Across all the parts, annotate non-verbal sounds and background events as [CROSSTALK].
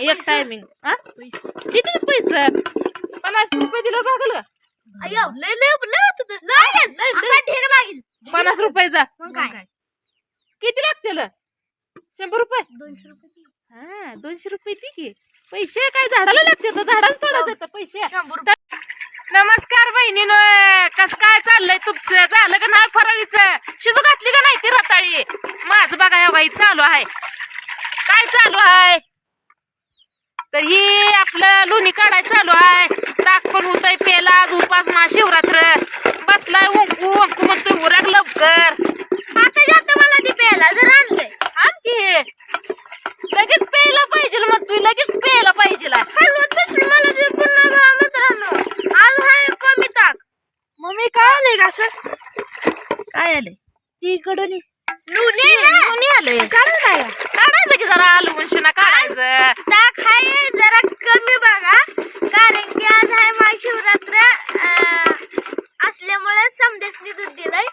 नाही एक टायमिंग हा? किती पैसे? पन्नास रुपये दिलं लागेल. पन्नास रुपयाचा मग काय? किती लागतील? शंभर रुपये? दोनशे रुपये हा दोनशे रुपये ती की. पैसे काय झाडाला लागते झाडाच तोडायचं येतं पैसे. शंभर नमस्कार बहिणीनो कस काय चाललंय तुमचं? झालं का नाही फराळीचं? शिजू घातली का नाही ती रताळी? माझं बघा बाई चालू आहे. काय चालू आहे? तर ही आपलं लोणी काढाय चालू आहे. ताक पण होतंय पेला आज उपास महाशिवरात्र बसलाय वंकू वंकू म्हणतोय उरक लवकर. आता जात मला ती प्यायला जर आणलंय आणखी लगेच प्यायला पाहिजे मग तू लगेच प्यायला पाहिजे मला ते पुन्हा बा मित्रांनो आज हाय कमी ताक. मम्मी काय आलंय का असं काय आलंय? ती कडून काय काढायचं की जरा आलू शिना काढायचं? ताक हाय जरा कमी बघा. कारण की आज हाय महाशिवरात्र अं, असल्यामुळे समदेसनी दूध दिलंय.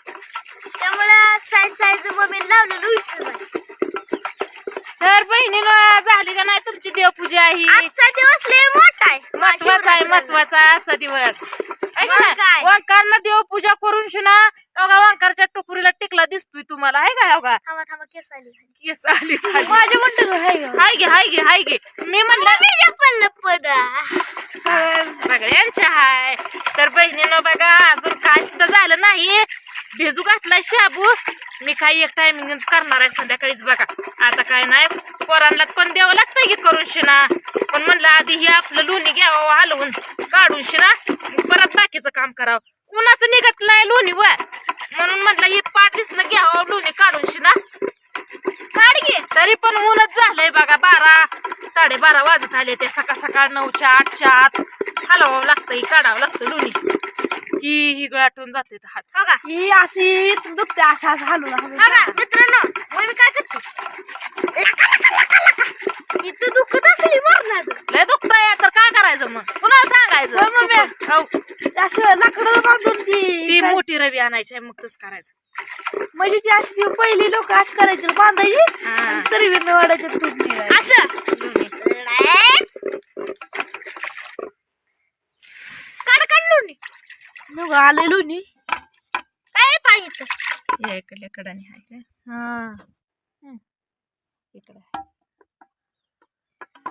त्यामुळे साईज साईज मम्मी लावलेलं विसर आहे तर बहिणीनो झाली का नाही तुमची देवपूजा ही? आजचा दिवस लय मोठा आहे महत्त्वाचा आहे. महत्त्वाचा आजचा दिवस. काय? वंकारनं देवपूजा करून शिना अवघा वंकारच्या टुकुरीला टिकला दिसतोय तुम्हाला आहे का अवघा थांबा थांबा केस आली. केस आली [LAUGHS] म्हणतो हाय गं. हाय गे हाय गे. मी म्हणलं पडलं पडा सगळ्यांच्या हाय. तर बहिणीनं बघा अजून काय सुद्धा झालं नाही. भेजू घातलाय शाबू. मी काही एक टायमिंगच करणार आहे संध्याकाळीच बघा. आता काय नाही पोरांना पण द्यावं लागतंय की करून शिना पण म्हणलं आधी हे आपलं लोणी घ्यावं हलवून काढून शिना बाकीचं काम करावं. उन्हाचं निघत नाही लोणी व म्हणून म्हटलं ही पाठीसनं घ्यावं लोणी काढून शिना. काढ घे तरी पण ऊनच झालंय बघा बारा साडेबारा वाजत आले ते सकाळ सकाळ नऊच्या आठच्या आत. हलवावं लागतं काढावं लागतं लोणी. ही ही गाठून जाते हात. हो का? ही अशी दुखते असं असं हलवून मित्रांनो मग मी काय करते. इथं दुखत असेल मरणाचं लय दुखतंय तर काय करायचं मग? पुन्हा हो, सांगायचं. हो, ते असं लाकडं बांधून ती ती मोठी रवी आणायची आहे मग तसं करायचं. म्हणजे ती अशी ती पहिली लोक अशी करायची बांधायची हा. आणि वाढायचे निघायचं. असं. लोणी काढ काढ लोणी. मग आले लोणी. काय पाहिजे या इकडल्या कडाने आहे हा. इकडे.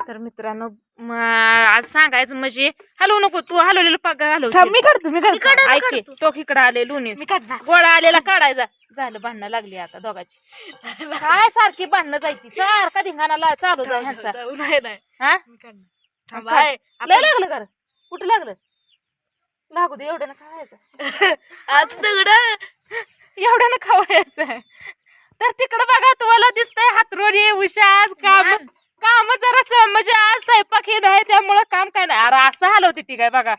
तर मित्रांनो म, आज सांगायचं म्हणजे हलवू नको तू हलवलेलं पाग हलव मी करतो मी करतो ऐक तो इकडं आले लोणी मी करणार गोळा आलेला काढायचा. झालं भांडणं लागली आता दोघाची. [LAUGHS] काय सारखी भांडणं जायची? सारखा धिंगाणा चालू जाऊ ह्यांचा. नाही नाही. हा? काय? लागलं कर कुठं लागलं? लागू दे एवढ्यानं खावायचं. [LAUGHS] आता दगड एवढ्यानं खावायचं. तर तिकडं बघा तुम्हाला दिसतंय हातरोडी उषा आज काम काम जरा म्हणजे आज स्वयंपाक हे नाही त्यामुळं काम काय नाही. अरे असं हलवते ती काय बघा.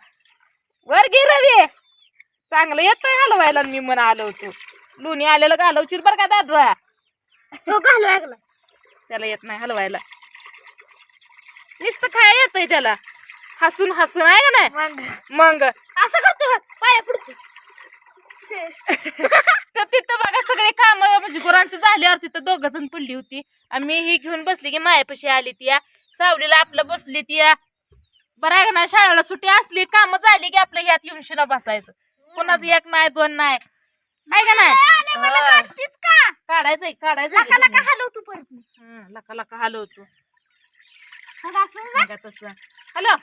वर घे रवी. चांगलं येतंय हलवायला मी म्हणा आलो होतो. लोणी आलेलं घालवशील बरं का दादवा? ऐकलं त्याला येत नाही हलवायला. नुसतं काय येतंय त्याला. हसून हसून आहे का नाही? मग. मग. असं करतो पाया पडतो [LAUGHS] तर तिथं बघा सगळे काम म्हणजे गुरांचं झाल्यावर तिथं दोघ जण पडली होती. आणि मी ही घेऊन बसली की मायापाशी आली ती या. सावलीला आपलं बसली ती या. बरं आहे का ना शाळेला सुट्टी असली काम झाली की आपलं ह्यात येऊन शिना बसायचं. कोणाचं एक नाही दोन नाही. आहे का नाही? आले मला हा. काढतीस का? काढायचं काढायचं लका लका हलवतो परत. लका हलवतो. तसं. हॅलो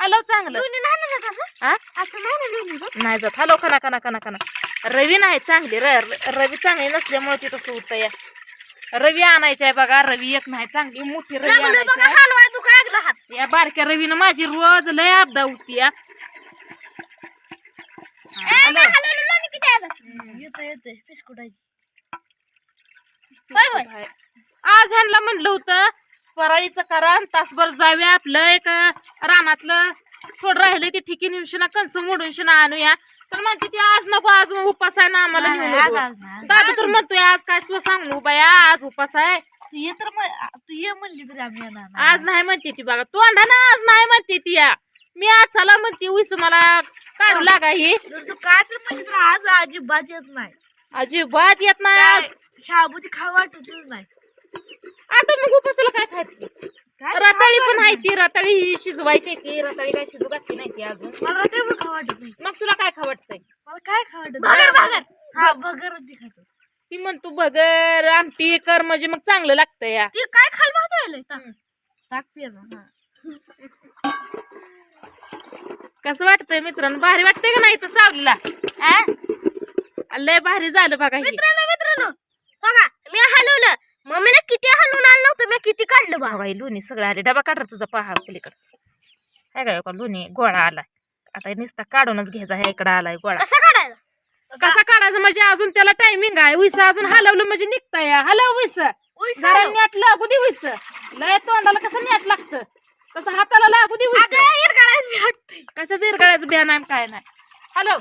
हॅलो चांगलं. असं? हा नाही जात. नाही जात. हॅलो कना कना कना कना रवी नाही चांगली र रवी चांगली नसल्यामुळे ती तसं होतं या. रवी आणायची आहे बघा रवी एक नाही चांगली मोठी रवी आणायची आहे. या बारक्या रवीनं माझी रोज लय आपदा होती या. ए, नाही हलवलं लोणी किती आलं येतं येतं बिस्कुट आहे. होय होय. आज ह्यांना म्हणलं होतं फराळीचं करा आणि तासभर जाऊया आपलं एक रानातलं. थोडं राहिलं ते ठिकी निवशिना कंस मोडून शिना आणूया. तर म्हणते ती आज नको आज उपास आहे ना आम्हाला नाही, नेऊ आज- नको. आज नाही. दादू तर म्हणतोय आज काय तुला सांगू बाया आज उपास आहे. तू ये तर तू ये म्हणली तरी आम्ही येणार नाही. आज नाही म्हणते ती बघा तोंडाना आज नाही म्हणते ती. या मी आज चला म्हणते उस मला काढू लागा ही. जर तू काय तर म्हणजे तर आज अजिबात येत नाही. अजिबात येत नाही आज. काय शाबूची खाऊ वाटतच नाही. आता मग उपासाला काय खायचं? रताळी पण आहे ती रताळी ही शिजवायची ती. रताळी काय शिजू घातली नाही ती अजून. मला ते पण खाऊ वाटत नाही. मग तुला काय खावटतंय मला काय खाऊ वाटत भागर, भागर. हा भगर ती खातो. ती म्हणतो बगर आमटी कर म्हणजे मग चांगलं लागतं या. ती काय खाल भाजवायला टाक पियाला हा. कसं वाटतंय मित्रांनो? भारी वाटतंय का नाही तर सावलीला? आ? लय भारी झालं बघा हे. मित्रांनो मित्रांनो. बघा मी हलवलं मम्मीला किती हलवून आणलं नव्हतं मी बाई लोणी सगळं आले डबा काढ तुझा पहा पलीकडे. काय काय का लोणी गोळा आलाय. आता नुसता काढूनच घ्यायचा ह्या इकडं आलाय गोळा. कसा काढायचा? कसा काढायचा म्हणजे अजून त्याला टायमिंग आहे. उस अजून हलवलं म्हणजे निघता या हलव उस जरा नेट लागू दे उस लय तोंडाला कसं नेट लागतं? तसं हाताला लागू दे उस कशाच इरगळायचं बिया नाही काय नाही. हॅलो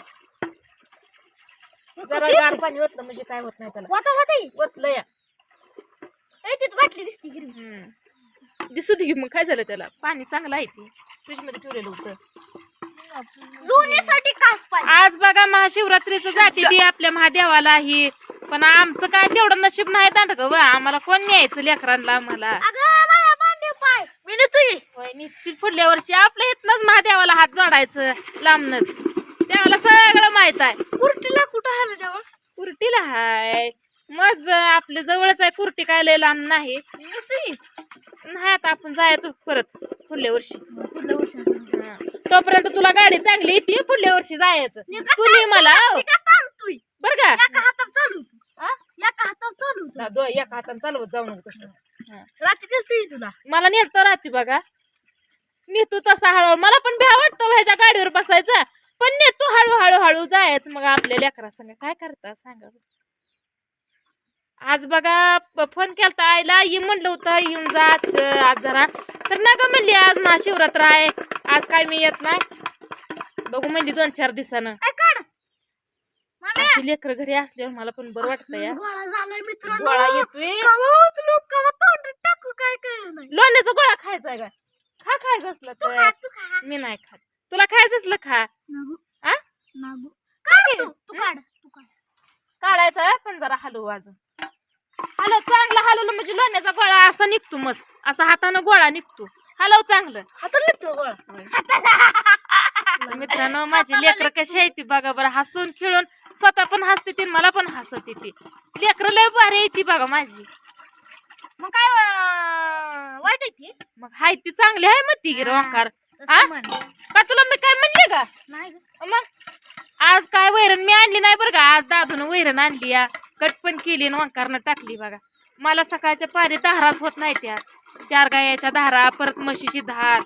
जरा गार पाणी ओतलं म्हणजे काय होत नाही त्याला. ओतलं या. ए तिथं बाटली दिसती हिरवी. हम्म. दिसू दे की मग काय झालं त्याला? पाणी चांगलं आहे ते. फ्रीजमध्ये ठेवलेलं होतं. लोणीसाठी कास पाणी. आज बघा महाशिवरात्रीचं जाते ती आपल्या महादेवाला ही पण आमचं काय तेवढं नशीब नाही दांड ग आम्हाला कोण न्यायचं लेकरांना आम्हाला? मी नेतोय पुढल्या वर्षी आपल्या इथनच महादेवाला हात जोडायचं लांबनच. त्याला सगळं माहीत आहे. कुर्टीला कुठं आलं तेव्हा कुर्टीला हाय. मग आपल्या जवळच आहे. कुर्टी काय लय लांब नाही. नाही आता आपण जायचं परत पुढल्या वर्षी. पुढल्या वर्षी. तोपर्यंत तुला गाडी चांगली येते पुढल्या वर्षी जायचं. तू ये मला बर का? एका हातात चालू हा? एका हातात चालू ना, दो एका हाताने चालवत जाऊ नको तसं. रात्री तुला? मला नेतो राहते बघा. नेतो तसा हळूहळू. मला पण भ्या वाटतं ह्याच्या गाडीवर बसायचं. पण नेतो हळूहळू हळू जायचं मग आपल्या लेकरा संग काय करता? सांगा बरं. आज बघा फोन केलता आईला ये म्हणलं होतं येऊन जा आज जरा. तर नका म्हणली आज महाशिवरात्र आहे आज काय मी येत नाही. बघू म्हणली दोन चार दिवसानं. अशी लेकर घरी असल्यावर मला पण बरं वाटतं या गोळा येतोय. लोण्याचा गोळा खायचा का? खा खायचं असलं तर. मी नाही खात. तुला खायचं असलं खा. आ नागू काढ तू तू काढ तू काढ काढायचा पण जरा हलवू अजून. हलव चांगलं हलवलं म्हणजे लोण्याचा गोळा असा निघतो मस्त. असा हातानं गोळा निघतो. हलव चांगलं. हाताला नेतो गोळा? तर मित्रांनो माझी लेकरं कशी आहे ती बघा बरं हसून खेळून स्वतः पण हसते ती मला पण हसते ती लेकरं लय भारी आहे ती बघा माझी. मग काय वाईट आहे ती? मग हाय ती चांगली आहे मग ती गिरवांकार. का तुला मी काय म्हणले का नाही गं. मग? आज काय वैरण मी आणली नाही बरं का? आज दादून वैरण आणली या. कट पण केली आणि वंकारनं टाकली बघा. मला सकाळच्या पारी धाराच होत नाही त्या चार गायाच्या धारा परत म्हशीची धार.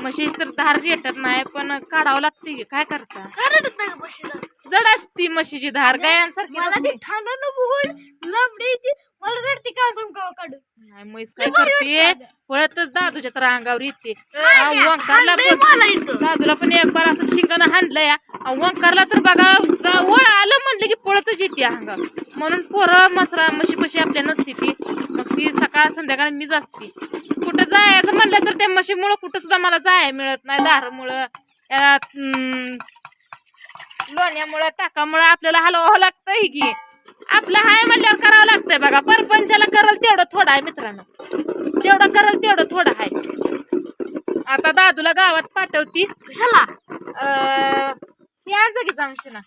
म्हशी तर धार रेटत नाही पण काढावं लागते की, काय करता? नाही? जड असती म्हशीची धार गायांसारखी मला नसते. ती ठाण्यानं बघून लांबडी ती मला जडती का समकाव काढू नाही म्हैस काय भारी करते? वाटतं पळतच दादूच्या तर अंगावर येते. त्या? वंकारला हाणलंय पण- मला इथं. दादूला पण एक बार असं शिंगानं हाणलंय आ, वंकारला तर बघा जा- ओळ आलं म्हणलं की पळतच येते अंगावर. म्हणून पोरं मसरा म्हशी पशी आपल्या नसते ती. मग ती सकाळ संध्याकाळ मीच असते. कुठं जायचं म्हणलं तर त्या म्हशीमुळं कुठं सुद्धा मला जाय मिळत नाही दारामुळं. लोण्यामुळं टाकामुळं आपल्याला हलवावं लागतंय की. आपलं हाय म्हणल्यावर करावं लागतंय बघा. परपंचाला करल तेवढं थोडं आहे मित्रांनो. जेवढं करल तेवढं थोडं आहे. आता दादूला गावात पाठवती. कशाला? आणजा की जामशिना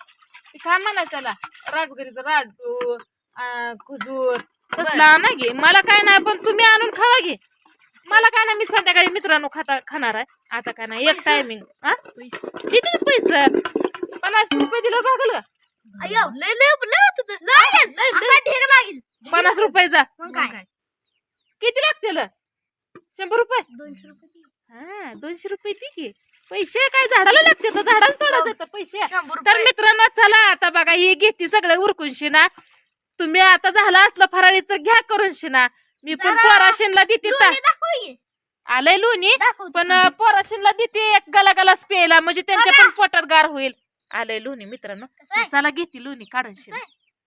ती काय म्हणायचं त्याला? राजगिरीचं अं, खजूर. तसला ना घे. मला काय नाही पण तुम्ही आणून खावा घे. मला काय नाही मी संध्याकाळी मित्रांनो खाता खाणार आहे. आता काय नाही एक टायमिंग हा? किती पैसे? पन्नास रुपये दिलं भागल का? अय्यो लय लय लय होतं ते. लागेल असा ढेग लागेल. पन्नास रुपये जा. मग काय? किती लागतील? शंभर रुपये? दोनशे रुपये हा दोनशे रुपये ठीक आहे पैसे काय झाडाला लागते तर झाडाच तोडायचं येतं पैसे. शंभर तर रुपये. मित्रांनो चला आता बघा ही घेते सगळे उरकून शिना. तुम्ही आता झालं असलं फराळी तर घ्या करून शिना. मी पण जरा पोराशीनला देते ता- लोणी दाखव की. आलंय लोणी? दाखव पण पोराशीनला देते एक गला गलास प्यायला म्हणजे त्यांच्या पण पोटात गार होईल. आलंय लोणी मित्रांनो. कसं आहे? चला घेते लोणी काढून कसं आहे?